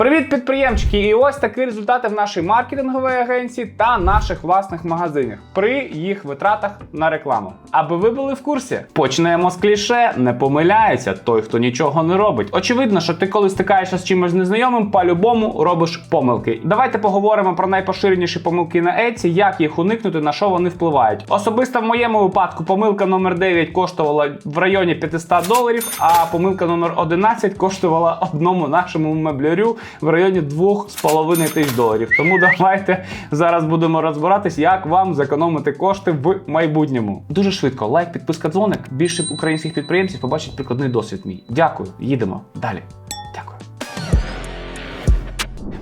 Привіт, підприємчики! І ось такі результати в нашій маркетинговій агенції та наших власних магазинах при їх витратах на рекламу. Аби ви були в курсі, почнемо з кліше, не помиляється той, хто нічого не робить. Очевидно, що ти коли стикаєшся з чимось незнайомим, по-любому робиш помилки. Давайте поговоримо про найпоширеніші помилки на Etsy, як їх уникнути, на що вони впливають. Особисто в моєму випадку помилка номер 9 коштувала в районі 500 доларів, а помилка номер 11 коштувала одному нашому меблярю в районі 2,5 тисяч доларів. Тому давайте зараз будемо розбиратись, як вам зекономити кошти в майбутньому. Дуже швидко. Лайк, підписка, дзвоник. Більше українських підприємців побачить прикладний досвід мій. Дякую. Їдемо далі.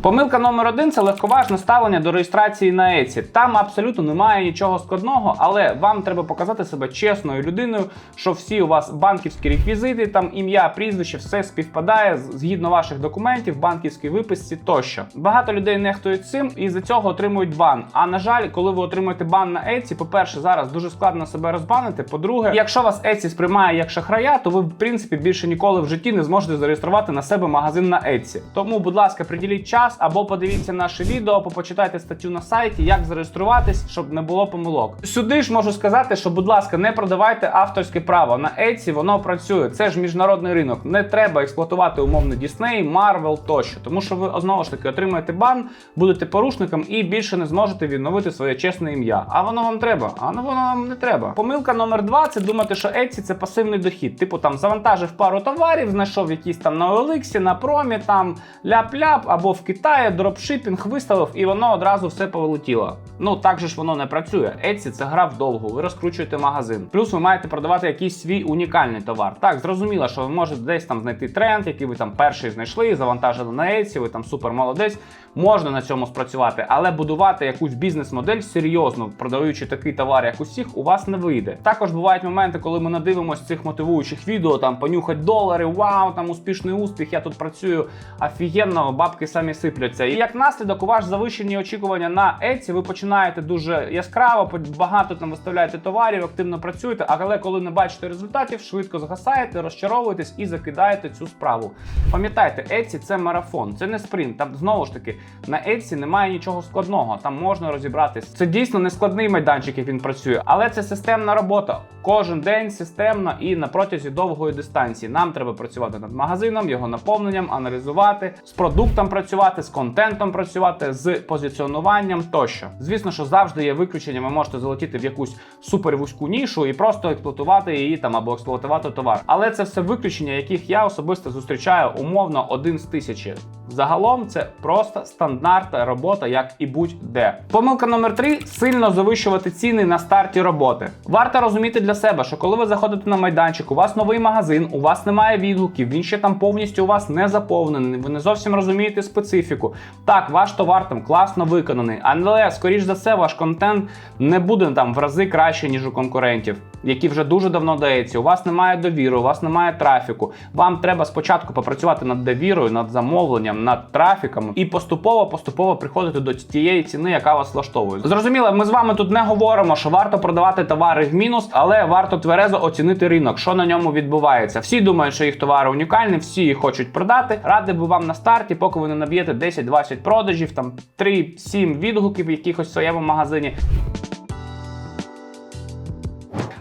Помилка номер один це легковажне ставлення до реєстрації на Etsy. Там абсолютно немає нічого складного, але вам треба показати себе чесною людиною, що всі у вас банківські реквізити, там ім'я, прізвище, все співпадає згідно ваших документів, банківській виписці тощо. Багато людей нехтують цим і за цього отримують бан. А на жаль, коли ви отримуєте бан на Etsy, по-перше, зараз дуже складно себе розбанити. По-друге, якщо вас Etsy сприймає як шахрая, то ви в принципі більше ніколи в житті не зможете зареєструвати на себе магазин на Etsy. Тому, будь ласка, приділіть час або подивіться наше відео, або почитайте статтю на сайті, як зареєструватись, щоб не було помилок. Сюди ж можу сказати, що, будь ласка, не продавайте авторське право. На Etsy воно працює. Це ж міжнародний ринок. Не треба експлуатувати умовно Disney, Marvel тощо, тому що ви знову ж таки отримаєте бан, будете порушником і більше не зможете відновити своє чесне ім'я. А воно вам треба, а воно вам не треба. Помилка номер два це думати, що Etsy це пасивний дохід. Типу там завантажив пару товарів, знайшов якісь там на OLX, на промі, там ляп-ляп або в Китаї, дропшипінг виставив, і воно одразу все повелетіло. Ну так же ж воно не працює. Etsy це гра вдовгу. Ви розкручуєте магазин. Плюс ви маєте продавати якийсь свій унікальний товар. Так, зрозуміло, що ви можете десь там знайти тренд, який ви там перший знайшли, завантажили на Etsy, ви там супер молодець. Можна на цьому спрацювати, але будувати якусь бізнес-модель серйозно, продаючи такий товар, як усіх, у вас не вийде. Також бувають моменти, коли ми надивимося цих мотивуючих відео, там понюхать долари, вау, там успішний успіх, я тут працюю офігенно, бабки самі сипляться. І як наслідок, у вас завищені очікування на Etsy, ви починаєте дуже яскраво, багато там виставляєте товарів, активно працюєте, але коли не бачите результатів, швидко згасаєте, розчаровуєтесь і закидаєте цю справу. Пам'ятайте, Etsy це марафон, це не спринт. Там знову ж таки на Etsy немає нічого складного. Там можна розібратись. Це дійсно не складний майданчик, як він працює, але це системна робота. Кожен день системно і на протязі довгої дистанції. Нам треба працювати над магазином, його наповненням, аналізувати, з продуктом працювати, з контентом працювати, з позиціонуванням тощо. Звісно, що завжди є виключення. Ви можете залетіти в якусь супервузьку нішу і просто експлуатувати її там або експлуатувати товар. Але це все виключення, яких я особисто зустрічаю умовно один з тисячі. Загалом це просто стандартна робота, як і будь-де. Помилка номер три сильно завищувати ціни на старті роботи. Варто розуміти для себе, що коли ви заходите на майданчик, у вас новий магазин, у вас немає відгуків, він ще там повністю у вас не заповнений. Ви не зовсім розумієте специфіку. Так, ваш товар там класно виконаний, але скоріш за все, ваш контент не буде там в рази краще, ніж у конкурентів, які вже дуже давно дається. У вас немає довіри, у вас немає трафіку. Вам треба спочатку попрацювати над довірою, над замовленням, над трафіком і поступово-поступово приходити до тієї ціни, яка вас влаштовує. Зрозуміло, ми з вами тут не говоримо, що варто продавати товари в мінус, але варто тверезо оцінити ринок, що на ньому відбувається. Всі думають, що їх товари унікальні, всі їх хочуть продати. Радий би вам на старті, поки ви не наб'єте 10-20 продажів, там 3-7 відгуків в якихось своєму магазині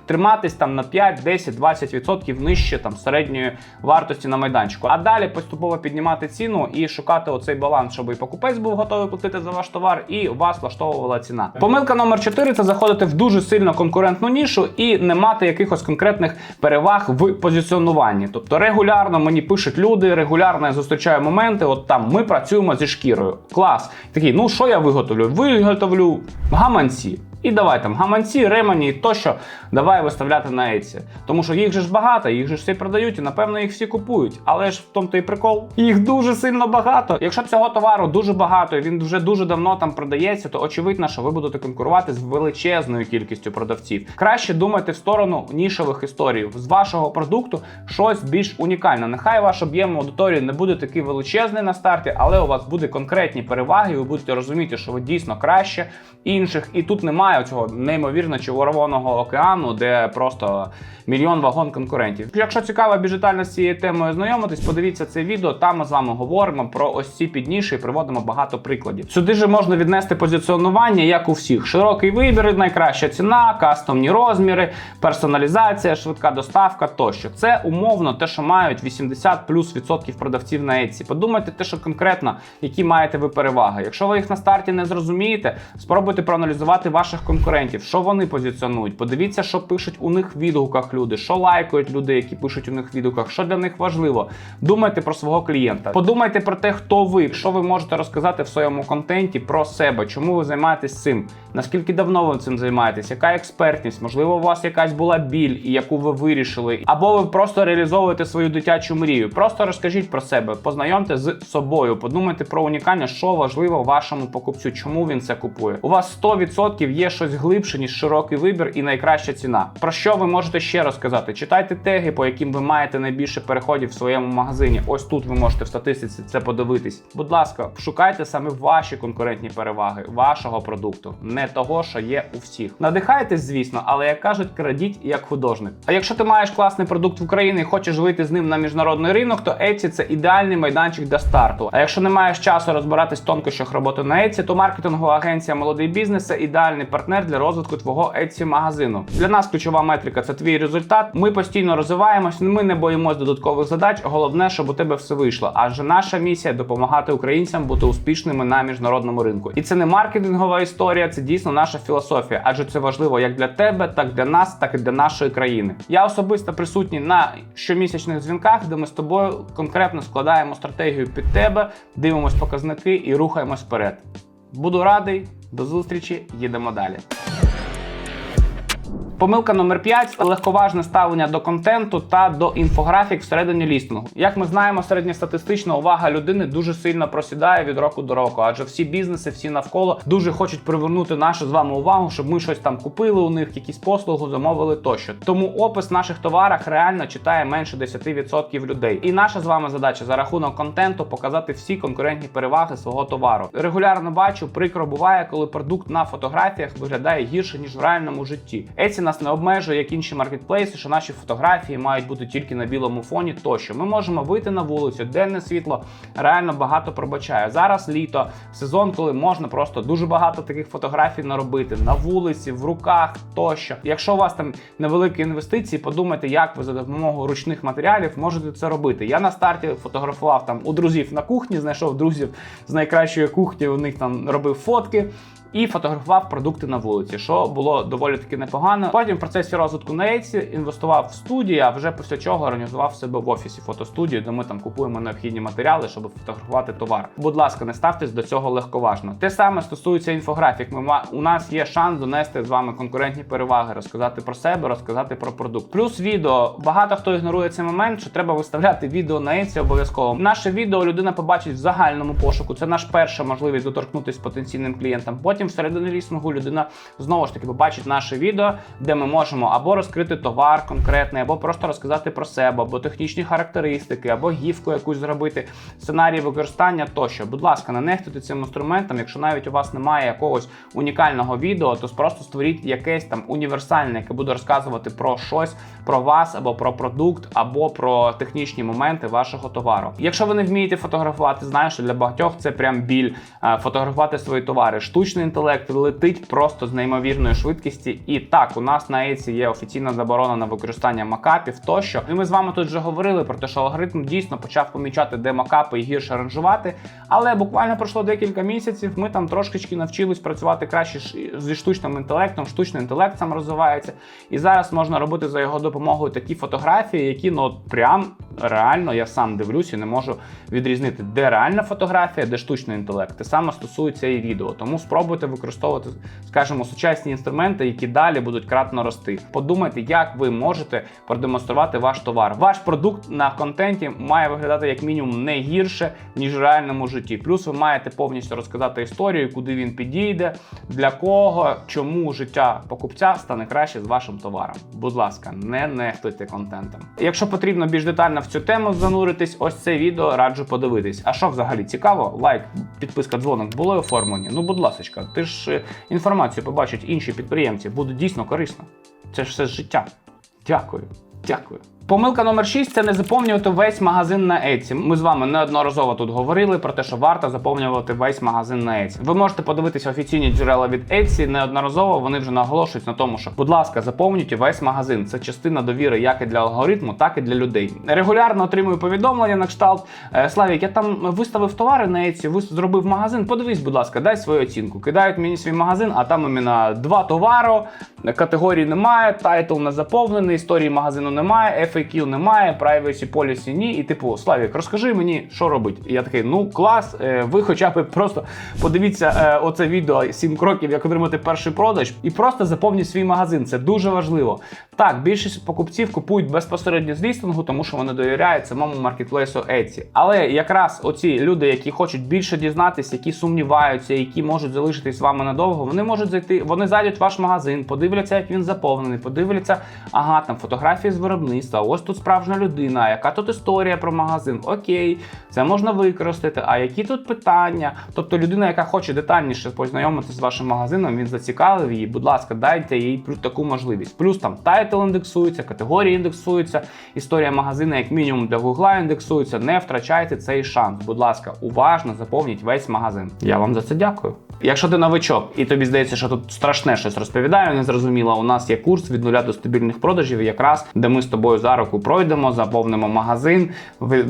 триматись там на 5, 10, 20% нижче там середньої вартості на майданчику. А далі поступово піднімати ціну і шукати оцей баланс, щоб і покупець був готовий платити за ваш товар, і вас влаштовувала ціна. Помилка номер 4 це заходити в дуже сильно конкурентну нішу і не мати якихось конкретних переваг в позиціонуванні. Тобто регулярно мені пишуть люди, регулярно я зустрічаю моменти. От там ми працюємо зі шкірою. Клас. Такий, ну що я виготовлю? Виготовлю гаманці. І давай там гаманці, ремені тощо давай виставляти на Etsy. Тому що їх же ж багато, їх же ж всі продають, і напевно їх всі купують. Але ж в тому то і прикол. Їх дуже сильно багато. Якщо цього товару дуже багато, і він вже дуже давно там продається, то очевидно, що ви будете конкурувати з величезною кількістю продавців. Краще думайте в сторону нішових історій. З вашого продукту щось більш унікальне. Нехай ваш об'єм аудиторії не буде такий величезний на старті, але у вас буде конкретні переваги, і ви будете розуміти, що ви дійсно краще інших. І тут немає цього неймовірно червоного океану, де просто мільйон вагон конкурентів. Якщо цікаво більш з цією темою знайомитись, подивіться це відео. Там ми з вами говоримо про ось ці підніші і приводимо багато прикладів. Сюди же можна віднести позиціонування, як у всіх: широкий вибір, найкраща ціна, кастомні розміри, персоналізація, швидка доставка тощо. Це умовно те, що мають 80 плюс відсотків продавців на Etsy. Подумайте те, що конкретно, які маєте ви переваги. Якщо ви їх на старті не зрозумієте, спробуйте проаналізувати ваших конкурентів, що вони позиціонують. Подивіться, що пишуть у них в відгуках люди, що лайкають люди, які пишуть у них в відгуках, що для них важливо. Думайте про свого клієнта. Подумайте про те, хто ви, що ви можете розказати в своєму контенті про себе, чому ви займаєтесь цим, наскільки давно ви цим займаєтесь, яка експертність, можливо, у вас якась була біль, і яку ви вирішили, або ви просто реалізовуєте свою дитячу мрію. Просто розкажіть про себе, познайомте з собою, подумайте про унікальне, що важливо вашому покупцю, чому він це купує. У вас 100% є щось глибше, ніж широкий вибір і найкраща ціна. Про що ви можете ще розказати? Читайте теги, по яким ви маєте найбільше переходів в своєму магазині. Ось тут ви можете в статистиці це подивитись. Будь ласка, шукайте саме ваші конкурентні переваги вашого продукту, не того, що є у всіх. Надихайтесь, звісно, але як кажуть, крадіть як художник. А якщо ти маєш класний продукт в Україні і хочеш вийти з ним на міжнародний ринок, то Etsy – це ідеальний майданчик для старту. А якщо не маєш часу розбиратись в тонкощах роботи на Etsy, то маркетингова агенція Молодий бізнес це ідеальний партнер для розвитку твого Etsy магазину. Для нас ключова метрика це твій результат. Ми постійно розвиваємось, ми не боїмось додаткових задач. Головне, щоб у тебе все вийшло. Адже наша місія допомагати українцям бути успішними на міжнародному ринку. І це не маркетингова історія, це дійсно наша філософія, адже це важливо як для тебе, так для нас, так і для нашої країни. Я особисто присутній на щомісячних дзвінках, де ми з тобою конкретно складаємо стратегію під тебе, дивимось показники і рухаємось вперед. Буду радий, до зустрічі, їдемо далі. Помилка номер 5 легковажне ставлення до контенту та до інфографік всередині лістингу. Як ми знаємо, середньостатистична увага людини дуже сильно просідає від року до року, адже всі бізнеси, всі навколо дуже хочуть привернути нашу з вами увагу, щоб ми щось там купили у них, якісь послугу замовили тощо. Тому опис наших товарах реально читає менше 10% людей. І наша з вами задача за рахунок контенту показати всі конкурентні переваги свого товару. Регулярно бачу, прикро буває, коли продукт на фотографіях виглядає гірше ніж в реальному житті. Etsy нас не обмежує, як інші маркетплейси, що наші фотографії мають бути тільки на білому фоні. Тощо ми можемо вийти на вулицю, денне світло реально багато пробачає. Зараз літо, сезон, коли можна просто дуже багато таких фотографій наробити на вулиці, в руках тощо. Якщо у вас там невеликі інвестиції, подумайте, як ви за допомогою ручних матеріалів можете це робити. Я на старті фотографував там у друзів на кухні, знайшов друзів з найкращої кухні. У них там робив фотки і фотографував продукти на вулиці, що було доволі таки непогано. Потім в процесі розвитку на Etsy інвестував в студію, а вже після чого організував себе в офісі фотостудію, де ми там купуємо необхідні матеріали, щоб фотографувати товар. Будь ласка, не ставтесь до цього легковажно. Те саме стосується інфографік. Ми у нас є шанс донести з вами конкурентні переваги, розказати про себе, розказати про продукт. Плюс відео. Багато хто ігнорує цей момент, що треба виставляти відео на Etsy обов'язково. Наше відео людина побачить в загальному пошуку. Це наш перша можливість доторкнутися потенційним клієнтам. Потім всередині лісингу людина знову ж таки побачить наше відео, де ми можемо або розкрити товар конкретний, або просто розказати про себе, або технічні характеристики, або гівку якусь зробити, сценарій використання тощо. Будь ласка, не нехтуйте цим інструментом. Якщо навіть у вас немає якогось унікального відео, то просто створіть якесь там універсальне, яке буде розказувати про щось, про вас, або про продукт, або про технічні моменти вашого товару. Якщо ви не вмієте фотографувати, знаю, що для багатьох це прям біль е, фотографувати свої товари. Штучний інтелект летить просто з неймовірної швидкості. І так, у нас на Etsy є офіційна заборона на використання макапів тощо. І ми з вами тут вже говорили про те, що алгоритм дійсно почав помічати, де макапи і гірше ранжувати. Але буквально пройшло декілька місяців. Ми там трошечки навчились працювати краще зі штучним інтелектом. Штучний інтелект сам розвивається. І зараз можна робити за його допомогою такі фотографії, які ну прям реально я сам дивлюсь і не можу відрізнити, де реальна фотографія, де штучний інтелект. Те саме стосується і відео. Тому спробуйте спробуйте використовувати, скажімо, сучасні інструменти, які далі будуть кратно рости. Подумайте, як ви можете продемонструвати ваш товар. Ваш продукт на контенті має виглядати як мінімум не гірше, ніж в реальному житті. Плюс ви маєте повністю розказати історію, куди він підійде, для кого, чому життя покупця стане краще з вашим товаром. Будь ласка, не нехтуйте контентом. Якщо потрібно більш детально в цю тему зануритись, ось це відео раджу подивитись. А що взагалі цікаво? Лайк, підписка, дзвоник були оформлені. Ну, будь ласка, ти ж е, інформацію побачать інші підприємці, буде дійсно корисно. Це ж все життя. Дякую. Дякую. Помилка номер 6 це не заповнювати весь магазин на Etsy. Ми з вами неодноразово тут говорили про те, що варто заповнювати весь магазин на Etsy. Ви можете подивитися офіційні джерела від Etsy. Неодноразово вони вже наголошують на тому, що, будь ласка, заповнюйте весь магазин. Це частина довіри як і для алгоритму, так і для людей. Регулярно отримую повідомлення на кшталт. «Е, Славік, я там виставив товари на Etsy, зробив магазин. Подивись, будь ласка, дай свою оцінку. Кидають мені свій магазин, а там іменно два товари, категорії немає, тайтл не заповнений, історії магазину немає, FAQ немає, privacy policy ні. І типу, Славік, розкажи мені, що робити. І я такий, ну клас, е, ви хоча б просто подивіться е, оце відео 7 кроків, як отримати перший продаж, і просто заповніть свій магазин. Це дуже важливо. Так, більшість покупців купують безпосередньо з лістингу, тому що вони довіряють самому маркетплейсу Etsy. Але якраз оці люди, які хочуть більше дізнатися, які сумніваються, які можуть залишитись з вами надовго, вони можуть зайти, вони зайдуть в ваш магазин, подивляться, як він заповнений, подивляться, ага, там фотографії з виробництва. Ось тут справжня людина, яка тут історія про магазин. Окей, це можна використати. А які тут питання? Тобто людина, яка хоче детальніше познайомитися з вашим магазином, він зацікавив її. Будь ласка, дайте їй таку можливість. Плюс там тайтл індексується, категорії індексуються, історія магазину, як мінімум для Гугла індексується. Не втрачайте цей шанс. Будь ласка, уважно заповніть весь магазин. Я вам за це дякую. Якщо ти новичок і тобі здається, що тут страшне щось розповідаю, незрозуміло, у нас є курс від нуля до стабільних продажів, якраз де ми з тобою за руку пройдемо, заповнимо магазин, ви-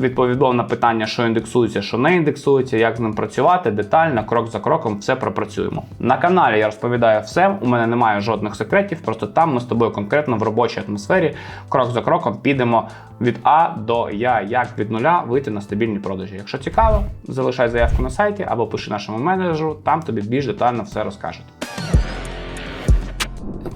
на питання, що індексується, що не індексується, як з ним працювати, детально, крок за кроком, все пропрацюємо. На каналі я розповідаю все. У мене немає жодних секретів, просто там ми з тобою конкретно в робочій атмосфері, крок за кроком підемо від А до Я, як від нуля вийти на стабільні продажі. Якщо цікаво, залишай заявку на сайті або пиши нашому менеджеру, там тобі більш детально все розкажуть.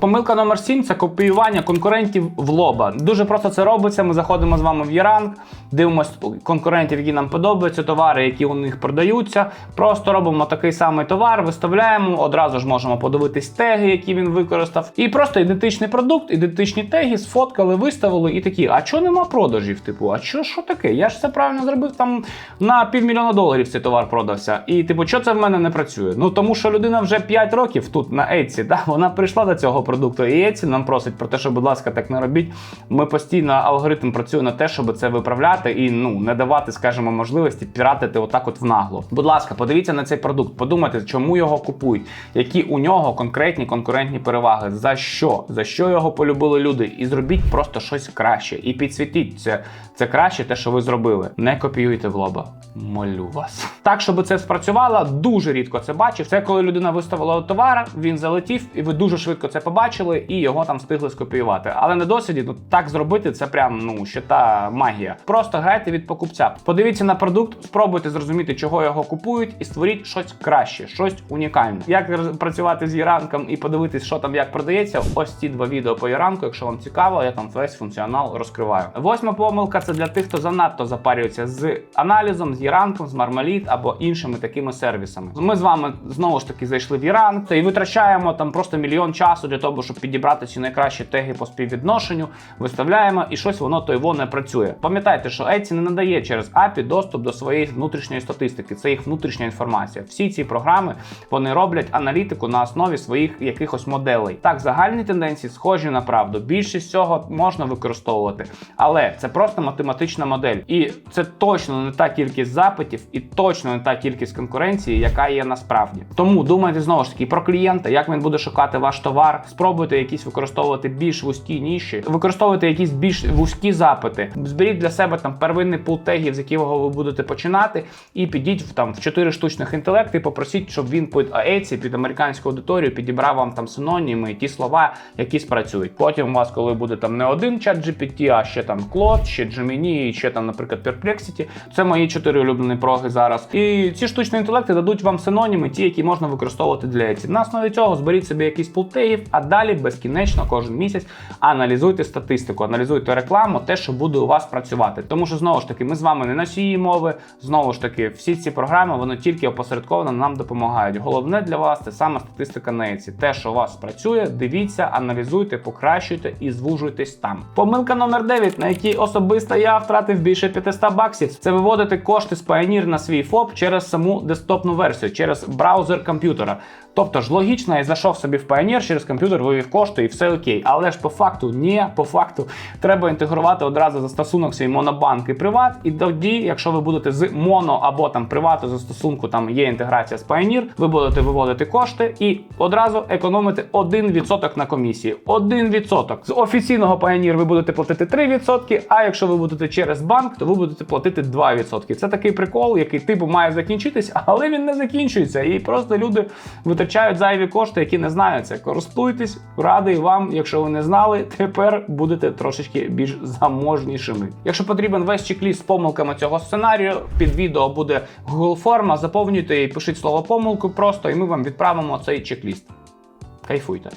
Помилка номер 7 це копіювання конкурентів в лоба. Дуже просто це робиться. Ми заходимо з вами в Єранг, дивимося конкурентів, які нам подобаються, товари, які у них продаються. Просто робимо такий самий товар, виставляємо, одразу ж можемо подивитись теги, які він використав. І просто ідентичний продукт, ідентичні теги, сфоткали, виставили і такі. А чого нема продажів? Типу, а що, що таке? Я ж все правильно зробив там на півмільйона доларів цей товар продався. І типу, що це в мене не працює? Ну тому що людина вже 5 років тут на Etsy, да? вона прийшла до цього продукту. Etsy нам просить про те, що, будь ласка, так не робіть. Ми постійно алгоритм працює на те, щоб це виправляти і ну не давати, скажімо, можливості піратити отак, от в нагло. Будь ласка, подивіться на цей продукт, подумайте, чому його купують, які у нього конкретні конкурентні переваги, за що, за що його полюбили люди, і зробіть просто щось краще. І підсвітіть це, це краще, те, що ви зробили. Не копіюйте в лоба. Молю вас. Так, щоб це спрацювало, дуже рідко це бачив. Це коли людина виставила товар, він залетів, і ви дуже швидко це побачили, і його там встигли скопіювати. Але на досвіді, ну так зробити, це прям ну ще та магія. Просто грайте від покупця. Подивіться на продукт, спробуйте зрозуміти, чого його купують, і створіть щось краще, щось унікальне. Як працювати з Єранком і подивитись, що там як продається. Ось ці два відео по Єранку. Якщо вам цікаво, я там весь функціонал розкриваю. Восьма помилка це для тих, хто занадто запарюється з аналізом, з Єранком, з Marmalite або іншими такими сервісами. Ми з вами знову ж таки зайшли в Єранк і витрачаємо там просто мільйон часу для того, щоб підібрати ці найкращі теги по співвідношенню, виставляємо і щось воно то його не працює. Пам'ятайте, що Etsy не надає через API доступ до своєї внутрішньої статистики. Це їх внутрішня інформація. Всі ці програми вони роблять аналітику на основі своїх якихось моделей. Так, загальні тенденції схожі на правду. Більшість цього можна використовувати, але це просто математична модель, і це точно не та кількість запитів, і точно не та кількість конкуренції, яка є насправді. Тому думайте знову ж таки про клієнта, як він буде шукати ваш товар, спробуйте якісь використовувати більш вузькі ніші, використовуйте якісь більш вузькі запити. Зберіть для себе там первинний пул тегів, з якого ви будете починати, і підіть в там в 4 штучних інтелекти, і попросіть, щоб він під Etsy, під американську аудиторію підібрав вам там синоніми, ті слова, які спрацюють. Потім у вас, коли буде там не один чат GPT, а ще там Claude, ще Gemini, ще там, наприклад, Perplexity. Це мої чотири улюблені проги зараз. І ці штучні інтелекти дадуть вам синоніми, ті, які можна використовувати для Etsy. На основі цього зберіть собі якийсь пул тегів, а далі безкінечно кожен місяць аналізуйте статистику, аналізуйте рекламу, те, що буде у вас працювати. Тому що знову ж таки, ми з вами не носії мови. Знову ж таки, всі ці програми вони тільки опосередковано нам допомагають. Головне для вас це саме статистика на Etsy. Те, що у вас працює, дивіться, аналізуйте, покращуйте і звужуйтесь там. Помилка номер 9, на якій особисто я втратив більше 500 баксів, це виводити кошти з Payoneer на свій ФОП через саму десктопну версію, через браузер комп'ютера. Тобто ж логічно, я зайшов собі в Payoneer через комп'ютер, вивів кошти і все окей. Але ж по факту ні, по факту треба інтегрувати одразу застосунок свій монобанк і приват. І тоді, якщо ви будете з моно або там привату застосунку, там є інтеграція з Payoneer, ви будете виводити кошти і одразу економити 1% на комісії. 1%. З офіційного Payoneer ви будете платити 3%, а якщо ви будете через банк, то ви будете платити 2%. Це такий прикол, який типу має закінчитись, але він не закінчується. І просто люди витрачають зайві кошти, які не знають це. Користуйтесь, радий вам, якщо ви не знали, тепер будете трошечки більш заможнішими. Якщо потрібен весь чек-ліст з помилками цього сценарію, під відео буде Google форма, заповнюйте і пишіть слово помилку просто, і ми вам відправимо цей чек-ліст. Кайфуйте.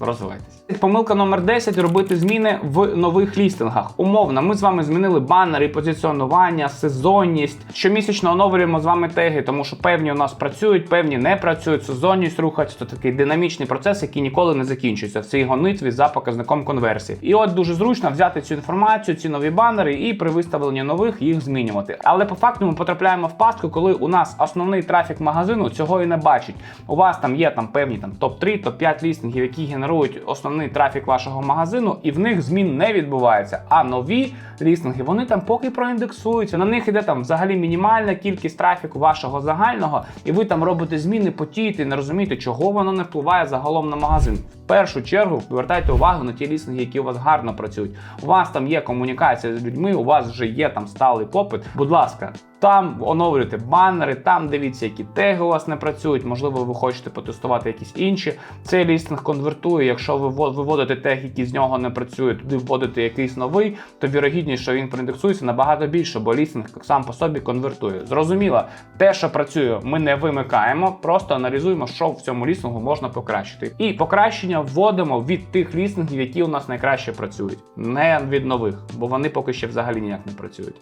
Розвивайтесь. Помилка номер 10 робити зміни в нових лістингах. Умовно, ми з вами змінили банери, позиціонування, сезонність. Щомісячно оновлюємо з вами теги, тому що певні у нас працюють, певні не працюють. Сезонність рухається. Це такий динамічний процес, який ніколи не закінчується в цій гонитві за показником конверсії. І от дуже зручно взяти цю інформацію, ці нові банери, і при виставленні нових їх змінювати. Але по факту ми потрапляємо в пастку, коли у нас основний трафік магазину цього і не бачить. У вас там є там певні там топ 3 топ 5 лістингів, які генерують основний трафік вашого магазину, і в них змін не відбувається. А нові лістинги вони там поки проіндексуються. На них іде там взагалі мінімальна кількість трафіку вашого загального, і ви там робите зміни, потієте, не розумієте, чого воно не впливає загалом на магазин. В першу чергу звертайте увагу на ті лістинги, які у вас гарно працюють. У вас там є комунікація з людьми, у вас вже є там сталий попит. Будь ласка. Там оновлюйте банери, там дивіться, які теги у вас не працюють. Можливо, ви хочете потестувати якісь інші. Цей лістинг конвертує. Якщо ви виводите тег, які з нього не працюють, туди вводите якийсь новий, то вірогідність, що він проіндексується набагато більше, бо лістинг сам по собі конвертує. Зрозуміло, те, що працює, ми не вимикаємо, просто аналізуємо, що в цьому лістингу можна покращити. І покращення вводимо від тих лістингів, які у нас найкраще працюють, не від нових, бо вони поки ще взагалі ніяк не працюють.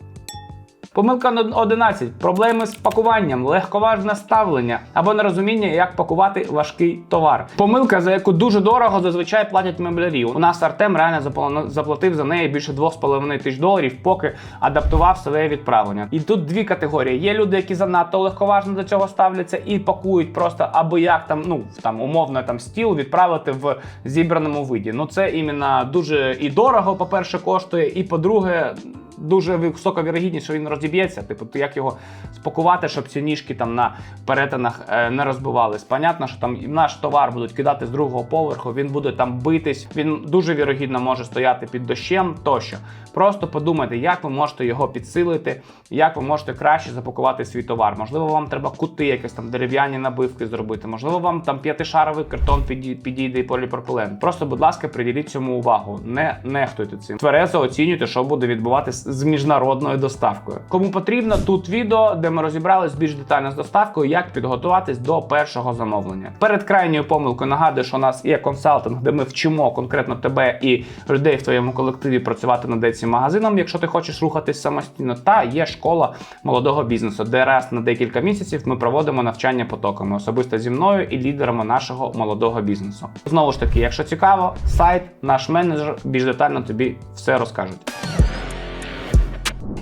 Помилка номер 11. Проблеми з пакуванням, легковажне ставлення або нерозуміння, як пакувати важкий товар. Помилка, за яку дуже дорого зазвичай платять меблярі. У нас Артем реально заплатив за неї більше 2,5 тисяч доларів, поки адаптував своє відправлення. І тут дві категорії: є люди, які занадто легковажно до цього ставляться і пакують просто або як там, ну там умовно там стіл відправити в зібраному виді. Ну це іменно дуже і дорого, по-перше, коштує, і по-друге дуже висока вірогідність, що він розіб'ється. Типу, як його спакувати, щоб ці ніжки там на перетинах е, не розбивались. Понятно, що там наш товар будуть кидати з другого поверху, він буде там битись. Він дуже вірогідно може стояти під дощем тощо. Просто подумайте, як ви можете його підсилити, як ви можете краще запакувати свій товар. Можливо, вам треба кути, якісь там дерев'яні набивки зробити. Можливо, вам там п'ятишаровий картон підій- підійде і поліпропилен. Просто, будь ласка, приділіть цьому увагу. Не нехтуйте цим. Тверезо оцінюйте, що буде відбуватися з міжнародною доставкою. Кому потрібно, тут відео, де ми розібрались більш детально з доставкою, як підготуватись до першого замовлення. Перед крайньою помилкою нагадую, що у нас є консалтинг, де ми вчимо конкретно тебе і людей в твоєму колективі працювати над цим магазином, якщо ти хочеш рухатись самостійно. Та є школа молодого бізнесу, де раз на декілька місяців ми проводимо навчання потоками, особисто зі мною і лідерами нашого молодого бізнесу. Знову ж таки, якщо цікаво, сайт, наш менеджер більш детально тобі все розкажуть.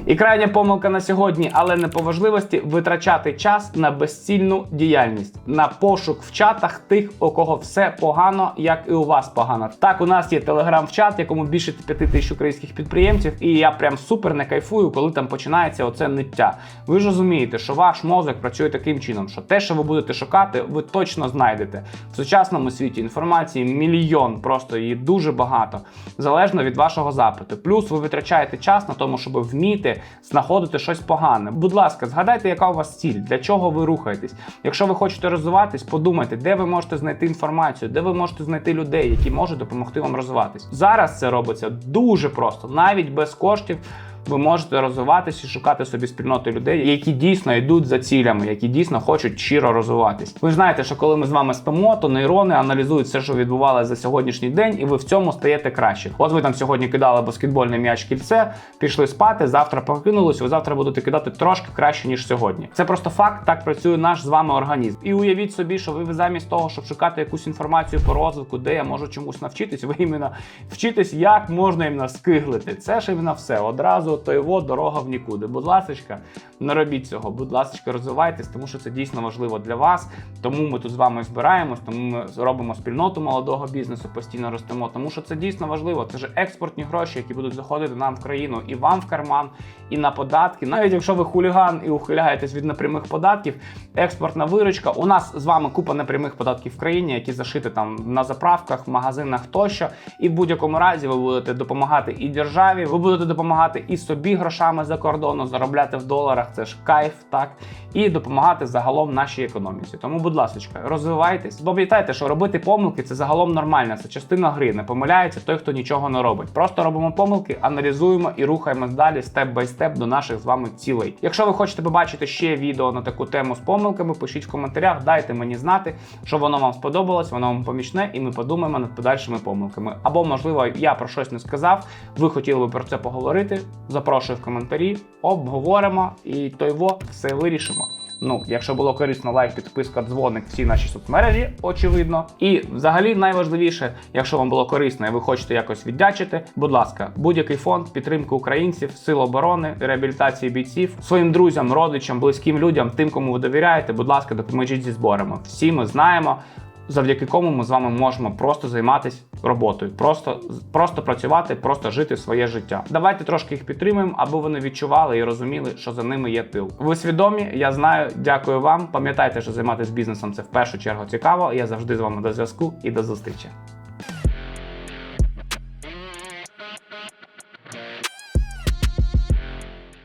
І крайня помилка на сьогодні, але не по важливості, витрачати час на безцільну діяльність, на пошук в чатах тих, у кого все погано, як і у вас погано. Так, у нас є телеграм в чат, якому більше 5 тисяч українських підприємців, і я прям супер не кайфую, коли там починається оце ниття. Ви ж розумієте, що ваш мозок працює таким чином, що те, що ви будете шукати, ви точно знайдете. В сучасному світі інформації мільйон, просто її дуже багато, залежно від вашого запиту. Плюс ви витрачаєте час на тому, щоб вміти знаходити щось погане. Будь ласка, згадайте, яка у вас ціль, для чого ви рухаєтесь. Якщо ви хочете розвиватись, подумайте, де ви можете знайти інформацію, де ви можете знайти людей, які можуть допомогти вам розвиватись. Зараз це робиться дуже просто, навіть без коштів. Ви можете розвиватися і шукати собі спільноти людей, які дійсно йдуть за цілями, які дійсно хочуть щиро розвиватись. Ви знаєте, що коли ми з вами спимо, то нейрони аналізують все, що відбувалося за сьогоднішній день, і ви в цьому стаєте краще. От ви там сьогодні кидали баскетбольний м'яч кільце, пішли спати. Завтра прокинулись, ви завтра будете кидати трошки краще ніж сьогодні. Це просто факт, так працює наш з вами організм. І уявіть собі, що ви замість того, щоб шукати якусь інформацію по розвитку, де я можу чомусь навчитись, ви іменно вчитесь, як можна іменно скиглити. Це ж іменно все. Одразу то його дорога в нікуди. Будь ласка, не робіть цього. Будь ласка, розвивайтесь, тому що це дійсно важливо для вас. Тому ми тут з вами збираємось, тому ми робимо спільноту молодого бізнесу, постійно ростемо. Тому що це дійсно важливо. Це ж експортні гроші, які будуть заходити нам в країну і вам в карман, і на податки. Навіть якщо ви хуліган і ухиляєтесь від непрямих податків, експортна виручка. У нас з вами купа непрямих податків в країні, які зашиті там на заправках, в магазинах тощо. І в будь-якому разі ви будете допомагати і державі, ви будете допомагати і собі грошами за кордону, заробляти в доларах. Це ж кайф, так і допомагати загалом нашій економіці. Тому, будь ласка, розвивайтесь. Пам'ятайте, що робити помилки це загалом нормально. Це частина гри. Не помиляється той, хто нічого не робить. Просто робимо помилки, аналізуємо і рухаємось далі степ бай степ до наших з вами цілей. Якщо ви хочете побачити ще відео на таку тему з помилками, пишіть в коментарях, дайте мені знати, що воно вам сподобалось, воно вам помічне, і ми подумаємо над подальшими помилками. Або, можливо, я про щось не сказав. Ви хотіли би про це поговорити. Запрошую в коментарі, обговоримо і то його все вирішимо. Ну, якщо було корисно, лайк, підписка, дзвоник, всі наші соцмережі, очевидно. І взагалі найважливіше, якщо вам було корисно і ви хочете якось віддячити, будь ласка, будь-який фонд підтримки українців, сил оборони, реабілітації бійців, своїм друзям, родичам, близьким людям, тим, кому ви довіряєте, будь ласка, допоможіть зі зборами. Всі ми знаємо. Завдяки кому ми з вами можемо просто займатися роботою, просто, просто працювати, просто жити своє життя. Давайте трошки їх підтримуємо, аби вони відчували і розуміли, що за ними є тил. Ви свідомі? Я знаю. Дякую вам. Пам'ятайте, що займатися бізнесом це в першу чергу цікаво. Я завжди з вами до зв'язку і до зустрічі.